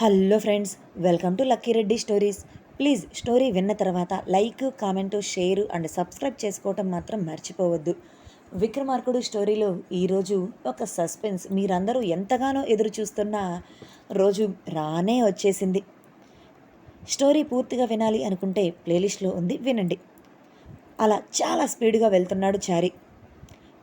Hello friends welcome to lucky Reddy stories. Please story విన్న తర్వాత like comment share and subscribe చేసుకోవటం మాత్రం మర్చిపోవద్దు. విక్రమార్కుడు స్టోరీలో ఈరోజు ఒక సస్పెన్స్ మీరందరూ ఎంతగానో ఎదురు చూస్తున్న రోజు రానే వచ్చేసింది. స్టోరీ పూర్తిగా వినాలి అనుకుంటే ప్లేలిస్ట్లో ఉంది వినండి. అలా చాలా స్పీడ్గా వెళ్తున్నాడు చారి.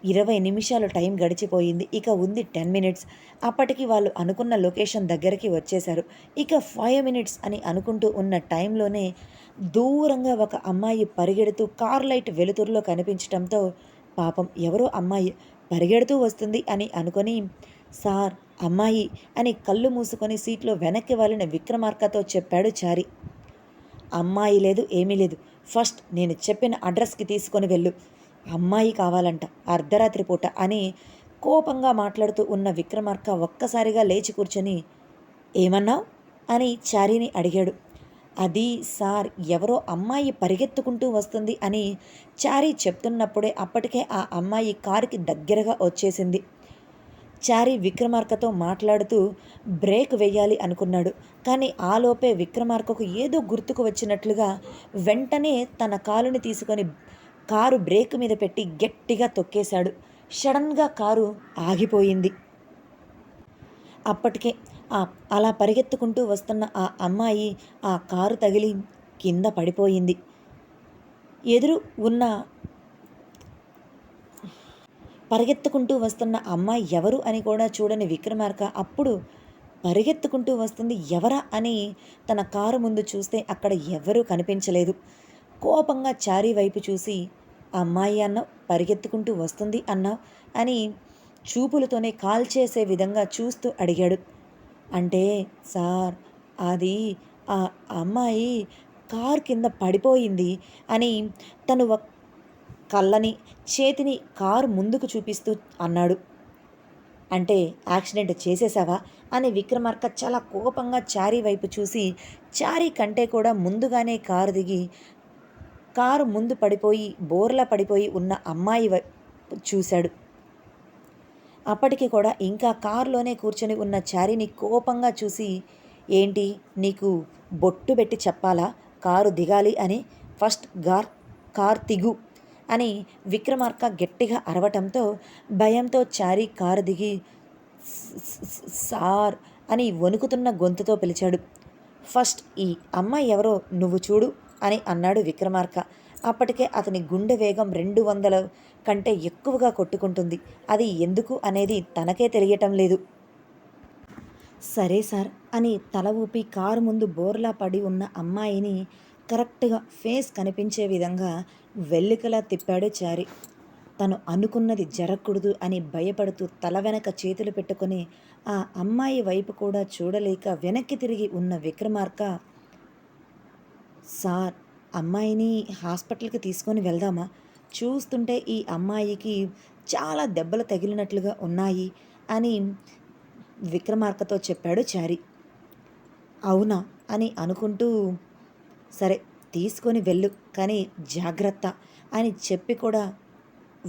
ఇరవై నిమిషాలు టైం గడిచిపోయింది. ఇక ఉంది టెన్ మినిట్స్. అప్పటికి వాళ్ళు అనుకున్న లొకేషన్ దగ్గరికి వచ్చేశారు. ఇక ఫైవ్ మినిట్స్ అని అనుకుంటూ ఉన్న టైంలోనే దూరంగా ఒక అమ్మాయి పరిగెడుతూ కార్ లైట్ వెలుతురులో కనిపించడంతో పాపం ఎవరో అమ్మాయి పరిగెడుతూ వస్తుంది అని అనుకొని సార్ అమ్మాయి అని కళ్ళు మూసుకొని సీట్లో వెనక్కి వాళ్ళిన విక్రమార్కతో చెప్పాడు చారి. అమ్మాయి లేదు ఏమీ లేదు. ఫస్ట్ నేను చెప్పిన అడ్రస్కి తీసుకొని వెళ్ళు. అమ్మాయి కావాలంట అర్ధరాత్రి పూట అని కోపంగా మాట్లాడుతూ ఉన్న విక్రమార్క ఒక్కసారిగా లేచి కూర్చొని ఏమన్నావు? అని చారీని అడిగాడు. అది సార్ ఎవరో అమ్మాయి పరిగెత్తుకుంటూ వస్తుంది అని చారీ చెప్తున్నప్పుడే అప్పటికే ఆ అమ్మాయి కారుకి దగ్గరగా వచ్చేసింది. చారీ విక్రమార్కతో మాట్లాడుతూ బ్రేక్ వేయాలి అనుకున్నాడు. కానీ ఆలోపే విక్రమార్కకు ఏదో గుర్తుకు వచ్చినట్లుగా వెంటనే తన కాలుని తీసుకొని కారు బ్రేక్ మీద పెట్టి గట్టిగా తొక్కేశాడు. సడన్గా కారు ఆగిపోయింది. అప్పటికే ఆ అలా పరిగెత్తుకుంటూ వస్తున్న ఆ అమ్మాయి ఆ కారు తగిలి కింద పడిపోయింది. ఎదురు ఉన్న పరిగెత్తుకుంటూ వస్తున్న అమ్మాయి ఎవరు అని కూడా చూడని విక్రమార్క అప్పుడు పరిగెత్తుకుంటూ వస్తుంది ఎవరా అని తన కారు ముందు చూస్తే అక్కడ ఎవరూ కనిపించలేదు. కోపంగా చారీ వైపు చూసి అమ్మాయి అన్న పరిగెత్తుకుంటూ వస్తుంది అన్నావు అని చూపులతోనే కాల్ చేసే విధంగా చూస్తూ అడిగాడు. అంటే సార్ అది ఆ అమ్మాయి కార్ కింద పడిపోయింది అని తను ఒక కళ్ళని చేతిని కారు ముందుకు చూపిస్తూ అన్నాడు. అంటే యాక్సిడెంట్ చేసేసావా? అని విక్రమార్క చాలా కోపంగా చారీ వైపు చూసి చారీ కంటే కూడా ముందుగానే కారు దిగి కారు ముందు పడిపోయి బోర్లా పడిపోయి ఉన్న అమ్మాయి చూశాడు. అప్పటికి కూడా ఇంకా కారులోనే కూర్చొని ఉన్న చారిని కోపంగా చూసి ఏంటి నీకు బొట్టు పెట్టి చెప్పాలా? కారు దిగాలి అని ఫస్ట్ గార్ కార్ తిగు అని విక్రమార్క గట్టిగా అరవటంతో భయంతో చారి కారు దిగి సార్ అని వణుకుతున్న గొంతుతో పిలిచాడు. ఫస్ట్ ఈ అమ్మాయి ఎవరో నువ్వు చూడు అని అన్నాడు విక్రమార్క. అప్పటికే అతని గుండె వేగం రెండు వందల కంటే ఎక్కువగా కొట్టుకుంటుంది. అది ఎందుకు అనేది తనకే తెలియటం లేదు. సరే సార్ అని తల ఊపి కారు ముందు బోర్లా పడి ఉన్న అమ్మాయిని కరెక్ట్గా ఫేస్ కనిపించే విధంగా వెల్లికలా తిప్పాడు చారి. తను అనుకున్నది జరగకూడదు అని భయపడుతూ తల వెనక చేతులు పెట్టుకొని ఆ అమ్మాయి వైపు కూడా చూడలేక వెనక్కి తిరిగి ఉన్న విక్రమార్క సార్ అమ్మాయిని హాస్పిటల్కి తీసుకొని వెళ్దామా? చూస్తుంటే ఈ అమ్మాయికి చాలా దెబ్బలు తగిలినట్లుగా ఉన్నాయి అని విక్రమార్కతో చెప్పాడు చారి. అవునా? అని అనుకుంటూ సరే తీసుకొని వెళ్ళు కానీ జాగ్రత్త అని చెప్పి కూడా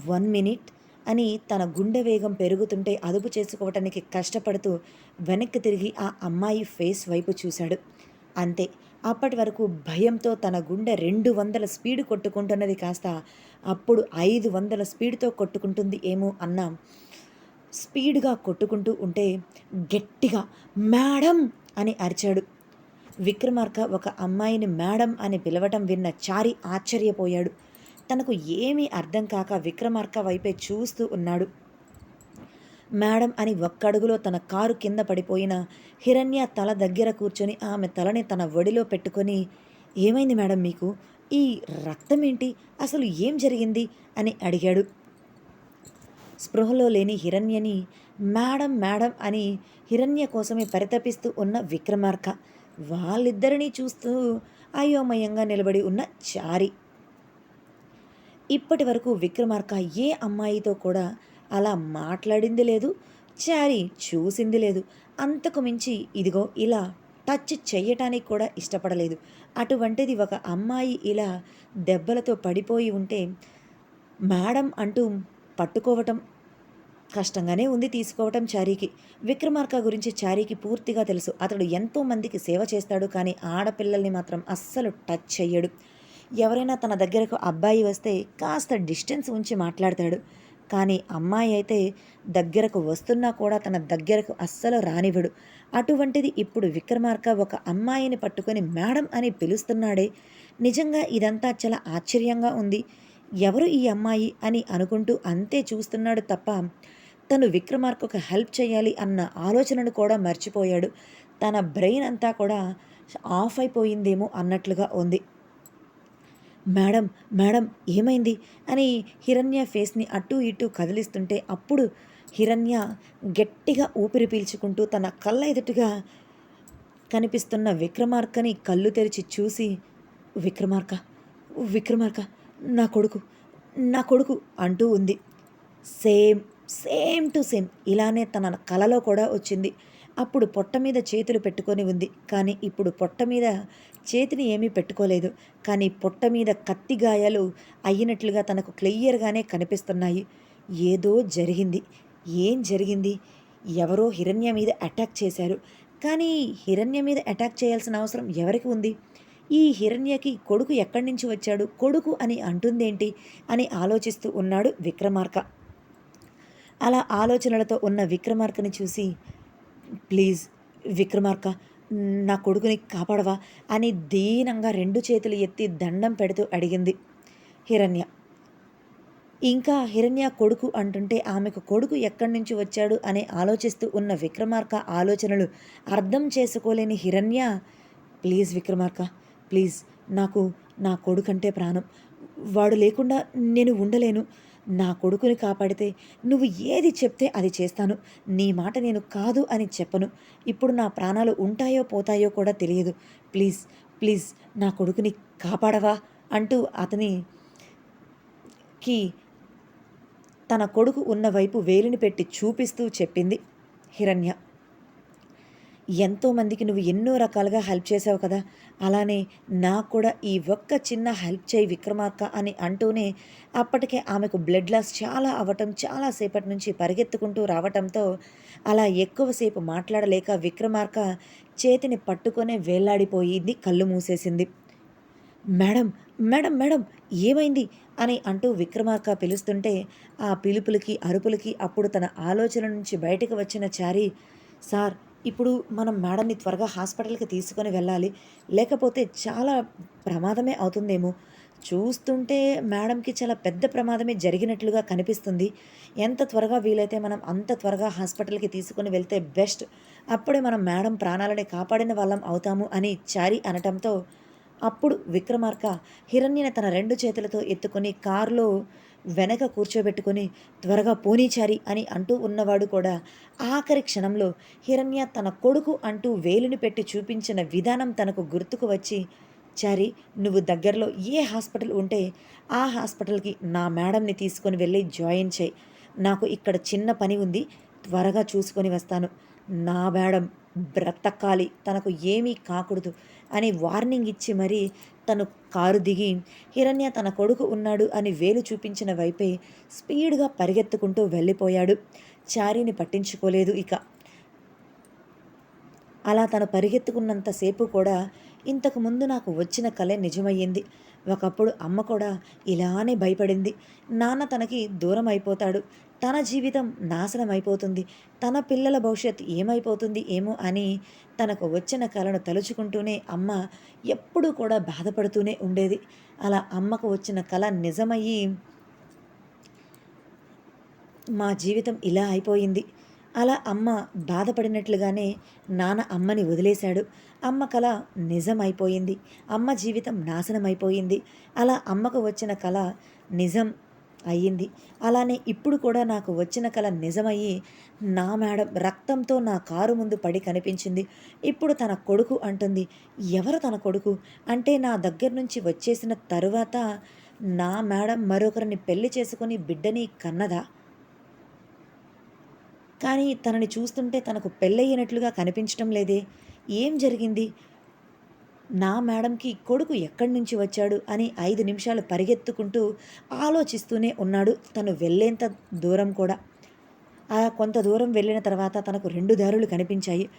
వన్ మినిట్ అని తన గుండె వేగం పెరుగుతుంటే అదుపు చేసుకోవటానికి కష్టపడుతూ వెనక్కి తిరిగి ఆ అమ్మాయి ఫేస్ వైపు చూశాడు. అంతే అప్పటి వరకు భయంతో తన గుండె రెండు వందల స్పీడ్ కొట్టుకుంటున్నది కాస్త అప్పుడు ఐదు వందల స్పీడ్తో కొట్టుకుంటుంది ఏమో అన్న స్పీడ్గా కొట్టుకుంటూ ఉంటే గట్టిగా మేడం అని అరిచాడు. విక్రమార్క ఒక అమ్మాయిని మేడం అని పిలవటం విన్న చారి ఆశ్చర్యపోయాడు. తనకు ఏమీ అర్థం కాక విక్రమార్క వైపే చూస్తూ ఉన్నాడు. మేడం అని ఒక్కడుగులో తన కారు కింద పడిపోయిన హిరణ్య తల దగ్గర కూర్చొని ఆమె తలని తన ఒడిలో పెట్టుకొని ఏమైంది మేడం మీకు? ఈ రక్తం ఏంటి అసలు ఏం జరిగింది? అని అడిగాడు. స్పృహలో లేని హిరణ్యని మేడం మేడం అని హిరణ్య కోసమే పరితపిస్తూ ఉన్న విక్రమార్క వాళ్ళిద్దరినీ చూస్తూ అయోమయంగా నిలబడి ఉన్న చారి. ఇప్పటి వరకు విక్రమార్క ఏ అమ్మాయితో కూడా అలా మాట్లాడింది లేదు. చారీ చూసింది లేదు. అంతకు మించి ఇదిగో ఇలా టచ్ చెయ్యటానికి కూడా ఇష్టపడలేదు. అటువంటిది ఒక అమ్మాయి ఇలా దెబ్బలతో పడిపోయి ఉంటే మేడం అంటూ పట్టుకోవటం కష్టంగానే ఉంది తీసుకోవటం చారీకి. విక్రమార్క గురించి చారీకి పూర్తిగా తెలుసు. అతడు ఎంతో మందికి సేవ చేస్తాడు కానీ ఆడపిల్లల్ని మాత్రం అస్సలు టచ్ చెయ్యడు. ఎవరైనా తన దగ్గరకు అబ్బాయి వస్తే కాస్త డిస్టెన్స్ ఉంచి మాట్లాడతాడు. కానీ అమ్మాయి అయితే దగ్గరకు వస్తున్నా కూడా తన దగ్గరకు అస్సలు రానివ్వడు. అటువంటిది ఇప్పుడు విక్రమార్క ఒక అమ్మాయిని పట్టుకొని మేడం అని పిలుస్తున్నాడే. నిజంగా ఇదంతా చాలా ఆశ్చర్యంగా ఉంది. ఎవరు ఈ అమ్మాయి అని అనుకుంటూ అంతే చూస్తున్నాడు తప్ప తను విక్రమార్కకు హెల్ప్ చేయాలి అన్న ఆలోచనను కూడా మర్చిపోయాడు. తన బ్రెయిన్ అంతా కూడా ఆఫ్ అయిపోయిందేమో అన్నట్లుగా ఉంది. మేడం మేడం ఏమైంది? అని హిరణ్య ఫేస్ని అటు ఇటు కదిలిస్తుంటే అప్పుడు హిరణ్య గట్టిగా ఊపిరి పీల్చుకుంటూ తన కళ్ళ ఎదుటిగా కనిపిస్తున్న విక్రమార్కని కళ్ళు తెరిచి చూసి విక్రమార్క విక్రమార్క నా కొడుకు నా కొడుకు అంటూ ఉంది. సేమ్ సేమ్ టు సేమ్ ఇలానే తన కలలో కూడా వచ్చింది. అప్పుడు పొట్ట మీద చేతులు పెట్టుకొని ఉంది. కానీ ఇప్పుడు పొట్ట మీద చేతిని ఏమీ పెట్టుకోలేదు. కానీ పొట్ట మీద కత్తి గాయాలు అయినట్లుగా తనకు క్లియర్గానే కనిపిస్తున్నాయి. ఏదో జరిగింది. ఏం జరిగింది? ఎవరో హిరణ్య మీద అటాక్ చేశారు. కానీ హిరణ్య మీద అటాక్ చేయాల్సిన అవసరం ఎవరికి ఉంది? ఈ హిరణ్యకి కొడుకు ఎక్కడి నుంచి వచ్చాడు? కొడుకు అని అంటుందేంటి? అని ఆలోచిస్తూ ఉన్నాడు విక్రమార్క. అలా ఆలోచనలతో ఉన్న విక్రమార్కని చూసి ప్లీజ్ విక్రమార్క నా కొడుకుని కాపాడవా అని దీనంగా రెండు చేతులు ఎత్తి దండం పెడుతూ అడిగింది హిరణ్య. ఇంకా హిరణ్య కొడుకు అంటుంటే ఆమెకు కొడుకు ఎక్కడి నుంచి వచ్చాడు అని ఆలోచిస్తూ ఉన్న విక్రమార్క ఆలోచనలు అర్థం చేసుకోలేని హిరణ్య ప్లీజ్ విక్రమార్క ప్లీజ్ నాకు నా కొడుకంటే ప్రాణం. వాడు లేకుండా నేను ఉండలేను. నా కొడుకుని కాపాడితే నువ్వు ఏది చెప్తే అది చేస్తాను. నీ మాట నేను కాదు అని చెప్పను. ఇప్పుడు నా ప్రాణాలు ఉంటాయో పోతాయో కూడా తెలియదు. ప్లీజ్ ప్లీజ్ నా కొడుకుని కాపాడవా అంటూ అతనికి తన కొడుకు ఉన్న వైపు వేలిని పెట్టి చూపిస్తూ చెప్పింది హిరణ్య. ఎంతోమందికి నువ్వు ఎన్నో రకాలుగా హెల్ప్ చేసావు కదా. అలానే నాకు కూడా ఈ ఒక్క చిన్న హెల్ప్ చేయి విక్రమార్క అని అంటూనే అప్పటికే ఆమెకు బ్లడ్ లాస్ చాలా అవ్వటం చాలాసేపటి నుంచి పరిగెత్తుకుంటూ రావటంతో అలా ఎక్కువసేపు మాట్లాడలేక విక్రమార్క చేతిని పట్టుకొనే వేలాడిపోయింది కళ్ళు మూసేసింది. మేడం మేడం మేడం ఏమైంది? అని అంటూ విక్రమార్క పిలుస్తుంటే ఆ పిలుపులకి అరుపులకి అప్పుడు తన ఆలోచన నుంచి బయటకు వచ్చిన చారి సార్ ఇప్పుడు మనం మేడంని త్వరగా హాస్పిటల్కి తీసుకొని వెళ్ళాలి. లేకపోతే చాలా ప్రమాదమే అవుతుందేమో. చూస్తుంటే మేడంకి చాలా పెద్ద ప్రమాదమే జరిగినట్లుగా కనిపిస్తుంది. ఎంత త్వరగా వీలైతే మనం అంత త్వరగా హాస్పిటల్కి తీసుకొని వెళ్తే బెస్ట్. అప్పుడే మనం మేడం ప్రాణాలని కాపాడిన వాళ్ళం అవుతాము అని చారి అనటంతో అప్పుడు విక్రమార్క హిరణ్యని తన రెండు చేతులతో ఎత్తుకొని కారులో వెనక కూర్చోబెట్టుకుని త్వరగా పోనీచారి అని అంటూ ఉన్నవాడు కూడా ఆఖరి క్షణంలో హిరణ్య తన కొడుకు అంటూ వేలుని పెట్టి చూపించిన విధానం తనకు గుర్తుకు వచ్చి చారి నువ్వు దగ్గరలో ఏ హాస్పిటల్ ఉంటే ఆ హాస్పిటల్కి నా మేడంని తీసుకొని వెళ్ళి జాయిన్ చేయి. నాకు ఇక్కడ చిన్న పని ఉంది. త్వరగా చూసుకొని వస్తాను. నా మేడం బ్రతకాలి తనకు ఏమీ కాకూడదు అని వార్నింగ్ ఇచ్చి మరీ తను కారు దిగి హిరణ్య తన కొడుకు ఉన్నాడు అని వేలు చూపించిన వైపే స్పీడ్గా పరిగెత్తుకుంటూ వెళ్ళిపోయాడు. చారీని పట్టించుకోలేదు ఇక. అలా తను పరిగెత్తుకున్నంతసేపు కూడా ఇంతకు ముందు నాకు వచ్చిన కళ నిజమయ్యింది. ఒకప్పుడు అమ్మ కూడా ఇలానే భయపడింది. నాన్న తనకి దూరం అయిపోతాడు. తన జీవితం నాశనం అయిపోతుంది తన పిల్లల భవిష్యత్ ఏమైపోతుంది ఏమో అని తనకు వచ్చిన కళను తలుచుకుంటూనే అమ్మ ఎప్పుడూ కూడా బాధపడుతూనే ఉండేది. అలా అమ్మకు వచ్చిన కళ నిజమయ్యి మా జీవితం ఇలా అయిపోయింది. అలా అమ్మ బాధపడినట్లుగానే నాన్న అమ్మని వదిలేశాడు. అమ్మ కళ నిజమైపోయింది. అమ్మ జీవితం నాశనమైపోయింది. అలా అమ్మకు వచ్చిన కళ నిజం అయ్యింది. అలానే ఇప్పుడు కూడా నాకు వచ్చిన కళ నిజమయ్యి నా మేడం రక్తంతో నా కారు ముందు పడి కనిపించింది. ఇప్పుడు తన కొడుకు అంటుంది ఎవరు తన కొడుకు? అంటే నా దగ్గర నుంచి వచ్చేసిన తరువాత నా మేడం మరొకరిని పెళ్ళి చేసుకుని బిడ్డని కన్నదా? కానీ తనని చూస్తుంటే తనకు పెళ్ళయ్యినట్లుగా కనిపించడం లేదే. ఏం జరిగింది? నా మేడంకి కొడుకు ఎక్కడి నుంచి వచ్చాడు అని ఐదు నిమిషాలు పరిగెత్తుకుంటూ ఆలోచిస్తూనే ఉన్నాడు. తను వెళ్ళేంత దూరం కూడా. ఆ కొంత దూరం వెళ్ళిన తర్వాత తనకు రెండు దారులు కనిపించాయి.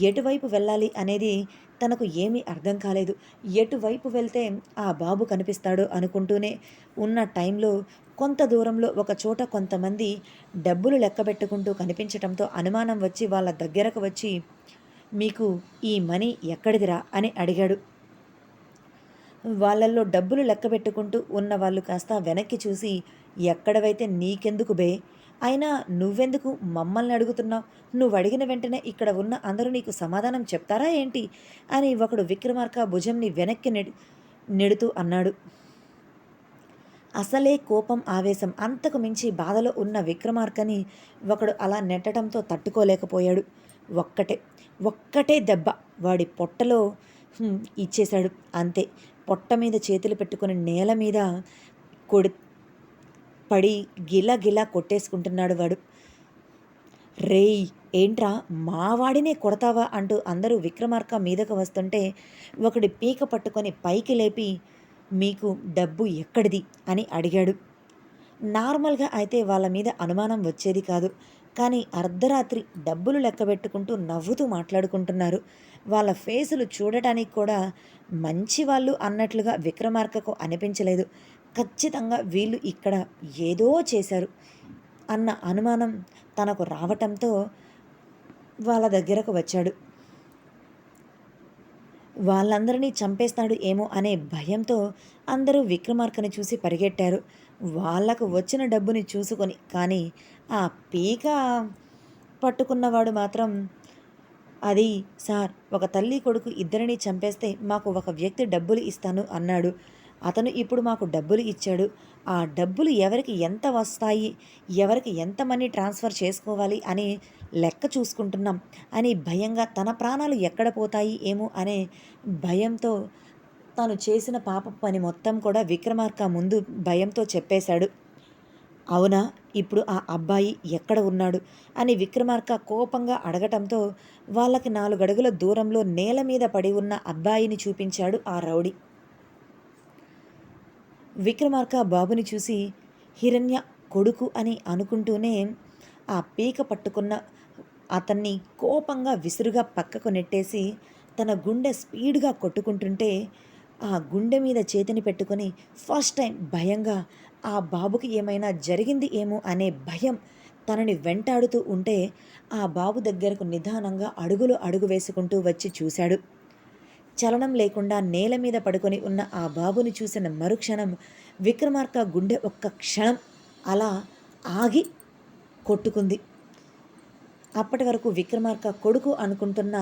ఎటువైపు వెళ్ళాలి అనేది తనకు ఏమీ అర్థం కాలేదు. ఎటువైపు వెళ్తే ఆ బాబు కనిపిస్తాడు అనుకుంటూనే ఉన్న టైంలో కొంత దూరంలో ఒక చోట కొంతమంది డబ్బులు లెక్క పెట్టుకుంటూ కనిపించటంతో అనుమానం వచ్చి వాళ్ళ దగ్గరకు వచ్చి మీకు ఈ మనీ ఎక్కడిదిరా అని అడిగాడు. వాళ్ళల్లో డబ్బులు లెక్క పెట్టుకుంటూ ఉన్న వాళ్ళు కాస్త వెనక్కి చూసి ఎక్కడవైతే నీకెందుకు బే? అయినా నువ్వెందుకు మమ్మల్ని అడుగుతున్నావు? నువ్వు అడిగిన వెంటనే ఇక్కడ ఉన్న అందరూ నీకు సమాధానం చెప్తారా ఏంటి? అని ఒకడు విక్రమార్క భుజంని వెనక్కి నెడి నెడుతూ అన్నాడు. అసలే కోపం ఆవేశం అంతకు మించి బాధలో ఉన్న విక్రమార్కని ఒకడు అలా నెట్టడంతో తట్టుకోలేకపోయాడు. ఒక్కటే ఒక్కటే దెబ్బ వాడి పొట్టలో ఇచ్చేశాడు. అంతే. పొట్ట మీద చేతులు పెట్టుకుని నేల మీద కొడి పడి గిలా గిలా కొట్టేసుకుంటున్నాడు వాడు. రేయ్ ఏంట్రా మావాడినే కొడతావా అంటూ అందరూ విక్రమార్క మీదకు వస్తుంటే ఒకడి పీక పట్టుకొని పైకి లేపి మీకు డబ్బు ఎక్కడిది? అని అడిగాడు. నార్మల్గా అయితే వాళ్ళ మీద అనుమానం వచ్చేది కాదు. కానీ అర్ధరాత్రి డబ్బులు లెక్క పెట్టుకుంటూ నవ్వుతూ మాట్లాడుకుంటున్నారు. వాళ్ళ ఫేసులు చూడటానికి కూడా మంచి వాళ్ళు అన్నట్లుగా విక్రమార్కకు అనిపించలేదు. ఖచ్చితంగా వీళ్ళు ఇక్కడ ఏదో చేశారు అన్న అనుమానం తనకు రావటంతో వాళ్ళ దగ్గరకు వచ్చాడు. వాళ్ళందరినీ చంపేస్తాడు ఏమో అనే భయంతో అందరూ విక్రమార్కని చూసి పరిగెట్టారు. వాళ్ళకు వచ్చిన డబ్బుని చూసుకొని కానీ ఆ పీక పట్టుకున్నవాడు మాత్రం అది సార్ ఒక తల్లి కొడుకు ఇద్దరిని చంపేస్తే మాకు ఒక వ్యక్తి డబ్బులు ఇస్తాను అన్నాడు. అతను ఇప్పుడు మాకు డబ్బులు ఇచ్చాడు. ఆ డబ్బులు ఎవరికి ఎంత వస్తాయి? ఎవరికి ఎంత మనీ ట్రాన్స్ఫర్ చేసుకోవాలి? అని లెక్క చూసుకుంటున్నాం. అని భయంగా తన ప్రాణాలు ఎక్కడ పోతాయి? ఏమో అనే భయంతో తను చేసిన పాప పని మొత్తం కూడా విక్రమార్క ముందు భయంతో చెప్పేశాడు. అవునా? ఇప్పుడు ఆ అబ్బాయి ఎక్కడ ఉన్నాడు అని విక్రమార్క కోపంగా అడగటంతో వాళ్ళకి నాలుగడుగుల దూరంలో నేల మీద పడి ఉన్న అబ్బాయిని చూపించాడు ఆ రౌడీ. విక్రమార్క బాబుని చూసి హిరణ్య కొడుకు అని అనుకుంటూనే ఆ పీక పట్టుకున్న అతన్ని కోపంగా విసురుగా పక్కకు నెట్టేసి తన గుండె స్పీడ్గా కొట్టుకుంటుంటే ఆ గుండె మీద చేతిని పెట్టుకొని ఫస్ట్ టైం భయంగా ఆ బాబుకి ఏమైనా జరిగింది ఏమో అనే భయం తనని వెంటాడుతూ ఉంటే ఆ బాబు దగ్గరకు నిదానంగా అడుగులు అడుగు వేసుకుంటూ వచ్చి చూశాడు. చలనం లేకుండా నేల మీద పడుకొని ఉన్న ఆ బాబుని చూసిన మరుక్షణం విక్రమార్క గుండె ఒక్క క్షణం అలా ఆగి కొట్టుకుంది. అప్పటి వరకు విక్రమార్క కొడుకు అనుకుంటున్న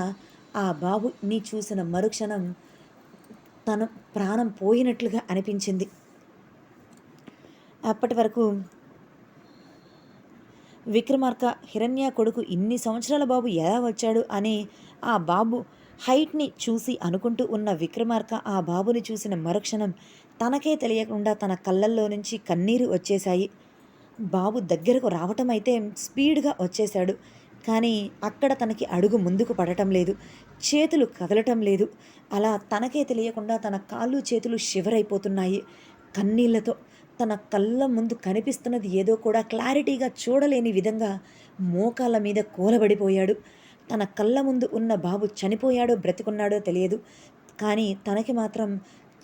ఆ బాబుని చూసిన మరుక్షణం తన ప్రాణం పోయినట్లుగా అనిపించింది. అప్పటి వరకు విక్రమార్క హిరణ్య కొడుకు ఇన్ని సంవత్సరాల బాబు ఎలా వచ్చాడు అని ఆ బాబు హైట్ని చూసి అనుకుంటూ ఉన్న విక్రమార్క ఆ బాబుని చూసిన మరుక్షణం తనకే తెలియకుండా తన కళ్ళల్లో నుంచి కన్నీరు వచ్చేశాయి. బాబు దగ్గరకు రావటం అయితే స్పీడ్గా వచ్చేశాడు. కానీ అక్కడ తనకి అడుగు ముందుకు పడటం లేదు. చేతులు కదలటం లేదు. అలా తనకే తెలియకుండా తన కాళ్ళు చేతులు షివరైపోతున్నాయి కన్నీళ్ళతో తన కళ్ళ ముందు కనిపిస్తున్నది ఏదో కూడా క్లారిటీగా చూడలేని విధంగా మోకాళ్ళ మీద కూలబడిపోయాడు. తన కళ్ళ ముందు ఉన్న బాబు చనిపోయాడో బ్రతికున్నాడో తెలియదు. కానీ తనకి మాత్రం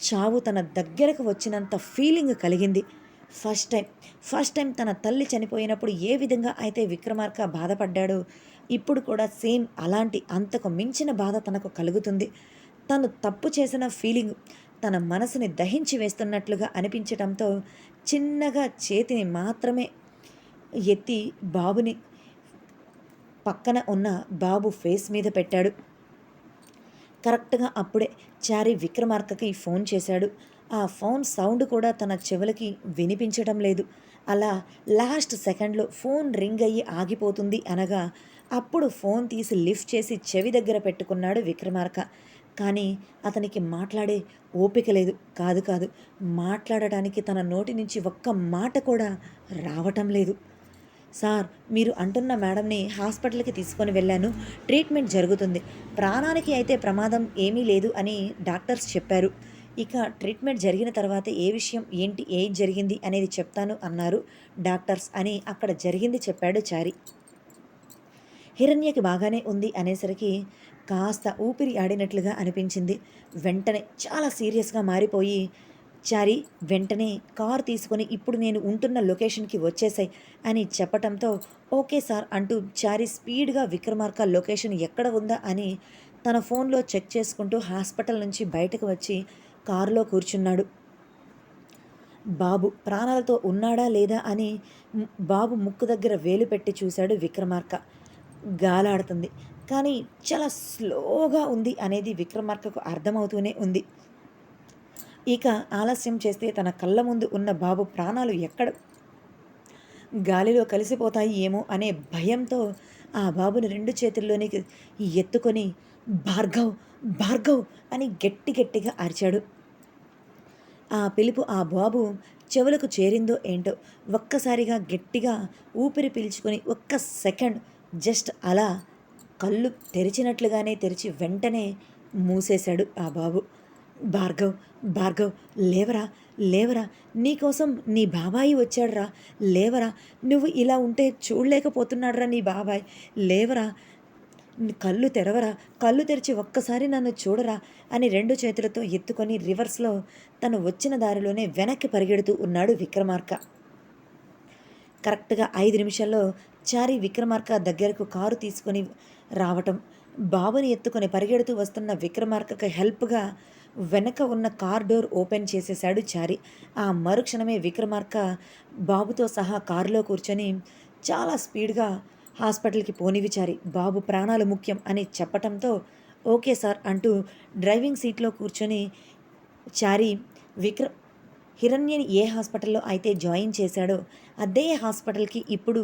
చావు తన దగ్గరకు వచ్చినంత ఫీలింగ్ కలిగింది. ఫస్ట్ టైం ఫస్ట్ టైం తన తల్లి చనిపోయినప్పుడు ఏ విధంగా అయితే విక్రమార్క బాధపడ్డాడో ఇప్పుడు కూడా సేమ్ అలాంటి అంతకు మించిన బాధ తనకు కలుగుతుంది. తను తప్పు చేసిన ఫీలింగ్ తన మనసుని దహించి వేస్తున్నట్లుగా అనిపించటంతో చిన్నగా చేతిని మాత్రమే ఎత్తి బాబుని పక్కన ఉన్న బాబు ఫేస్ మీద పెట్టాడు. కరెక్ట్గా అప్పుడే చారి విక్రమార్కకి ఫోన్ చేశాడు. ఆ ఫోన్ సౌండ్ కూడా తన చెవులకి వినిపించడం లేదు. అలా లాస్ట్ సెకండ్లో ఫోన్ రింగ్ అయ్యి ఆగిపోతుంది అనగా అప్పుడు ఫోన్ తీసి లిఫ్ట్ చేసి చెవి దగ్గర పెట్టుకున్నాడు విక్రమార్క. కానీ అతనికి మాట్లాడే ఓపిక లేదు. కాదు కాదు మాట్లాడటానికి తన నోటి నుంచి ఒక్క మాట కూడా రావటం లేదు. సార్ మీరు అంటున్న మేడంని హాస్పిటల్కి తీసుకొని వెళ్ళాను. ట్రీట్మెంట్ జరుగుతుంది. ప్రాణానికి అయితే ప్రమాదం ఏమీ లేదు అని డాక్టర్స్ చెప్పారు. ఇక ట్రీట్మెంట్ జరిగిన తర్వాత ఏ విషయం ఏంటి ఏం జరిగింది అనేది చెప్తాను అన్నారు డాక్టర్స్ అని అక్కడ జరిగింది చెప్పాడు చారి. హిరణ్యకి బాగానే ఉంది అనేసరికి కాస్త ఊపిరి ఆడినట్లుగా అనిపించింది. వెంటనే చాలా సీరియస్గా మారిపోయి చారి వెంటనే కార్ తీసుకొని ఇప్పుడు నేను ఉంటున్న లొకేషన్కి వచ్చేసాయి అని చెప్పటంతో ఓకే సార్ అంటూ చారి స్పీడ్గా విక్రమార్క లొకేషన్ ఎక్కడ ఉందా అని తన ఫోన్లో చెక్ చేసుకుంటూ హాస్పిటల్ నుంచి బయటకు వచ్చి కారులో కూర్చున్నాడు. బాబు ప్రాణాలతో ఉన్నాడా లేదా అని బాబు ముక్కు దగ్గర వేలు పెట్టి చూశాడు విక్రమార్క. గాలాడుతుంది. కానీ చాలా స్లోగా ఉంది అనేది విక్రమార్కకు అర్థమవుతూనే ఉంది. ఇక ఆలస్యం చేస్తే తన కళ్ళ ముందు ఉన్న బాబు ప్రాణాలు ఎక్కడ? గాలిలో కలిసిపోతాయి ఏమో అనే భయంతో ఆ బాబుని రెండు చేతుల్లోనికి ఎత్తుకొని భార్గవ్ భార్గవ్ అని గట్టి గట్టిగా అరిచాడు. ఆ పిలుపు ఆ బాబు చెవులకు చేరిందో ఏంటో ఒక్కసారిగా గట్టిగా ఊపిరి పీల్చుకొని ఒక్క సెకండ్ జస్ట్ అలా కళ్ళు తెరిచినట్లుగానే తెరిచి వెంటనే మూసేశాడు ఆ బాబు. భార్గవ్ భార్గవ్ లేవరా లేవరా నీకోసం నీ బాబాయి వచ్చాడురా లేవరా నువ్వు ఇలా ఉంటే చూడలేకపోతున్నాడురా నీ బాబాయ్ లేవరా కళ్ళు తెరవరా కళ్ళు తెరిచి ఒక్కసారి నన్ను చూడరా అని రెండు చేతులతో ఎత్తుకొని రివర్స్లో తను వచ్చిన దారిలోనే వెనక్కి పరిగెడుతూ ఉన్నాడు విక్రమార్క. కరెక్ట్గా ఐదు నిమిషాల్లో చారి విక్రమార్క దగ్గరకు కారు తీసుకొని రావటం బాబుని ఎత్తుకొని పరిగెడుతూ వస్తున్న విక్రమార్కకు హెల్ప్గా వెనక ఉన్న కార్ డోర్ ఓపెన్ చేసేశాడు చారి. ఆ మరుక్షణమే విక్రమార్క బాబుతో సహా కారులో కూర్చొని చాలా స్పీడ్గా హాస్పిటల్కి పోనివి చారి. బాబు ప్రాణాలు ముఖ్యం అని చెప్పటంతో ఓకే సార్ అంటూ డ్రైవింగ్ సీట్లో కూర్చొని చారి విక్ర హిరణ్యని ఏ హాస్పిటల్లో అయితే జాయిన్ చేశాడో అదే హాస్పిటల్కి ఇప్పుడు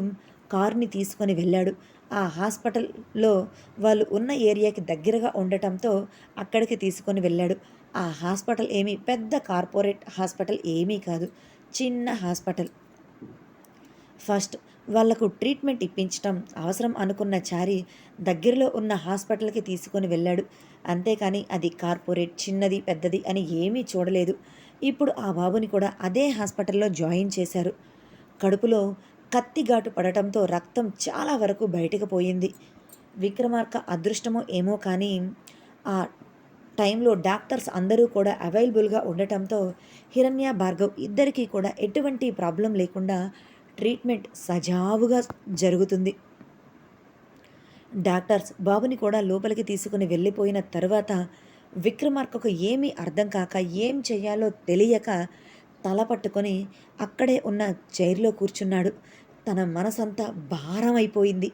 కార్ని తీసుకొని వెళ్ళాడు. ఆ హాస్పిటల్లో వాళ్ళు ఉన్న ఏరియాకి దగ్గరగా ఉండటంతో అక్కడికి తీసుకొని వెళ్ళాడు. ఆ హాస్పిటల్ ఏమీ పెద్ద కార్పొరేట్ హాస్పిటల్ ఏమీ కాదు. చిన్న హాస్పిటల్. ఫస్ట్ వాళ్ళకు ట్రీట్మెంట్ ఇప్పించటం అవసరం అనుకున్న చారి దగ్గరలో ఉన్న హాస్పిటల్కి తీసుకొని వెళ్ళాడు. అంతేకాని అది కార్పొరేట్ చిన్నది పెద్దది అని ఏమీ చూడలేదు. ఇప్పుడు ఆ బాబుని కూడా అదే హాస్పిటల్లో జాయిన్ చేశారు. కడుపులో కత్తిఘాటు పడటంతో రక్తం చాలా వరకు బయటకు పోయింది. విక్రమార్క అదృష్టమో ఏమో కానీ ఆ టైంలో డాక్టర్స్ అందరూ కూడా అవైలబుల్గా ఉండటంతో హిరణ్య భార్గవ్ ఇద్దరికీ కూడా ఎటువంటి ప్రాబ్లం లేకుండా ట్రీట్మెంట్ సజావుగా జరుగుతుంది. డాక్టర్స్ బాబుని కూడా లోపలికి తీసుకుని వెళ్ళిపోయిన తర్వాత విక్రమార్కకు ఏమీ అర్థం కాక ఏం చేయాలో తెలియక తల పట్టుకొని అక్కడే ఉన్న చైర్లో కూర్చున్నాడు. తన మనసంతా భారం అయిపోయింది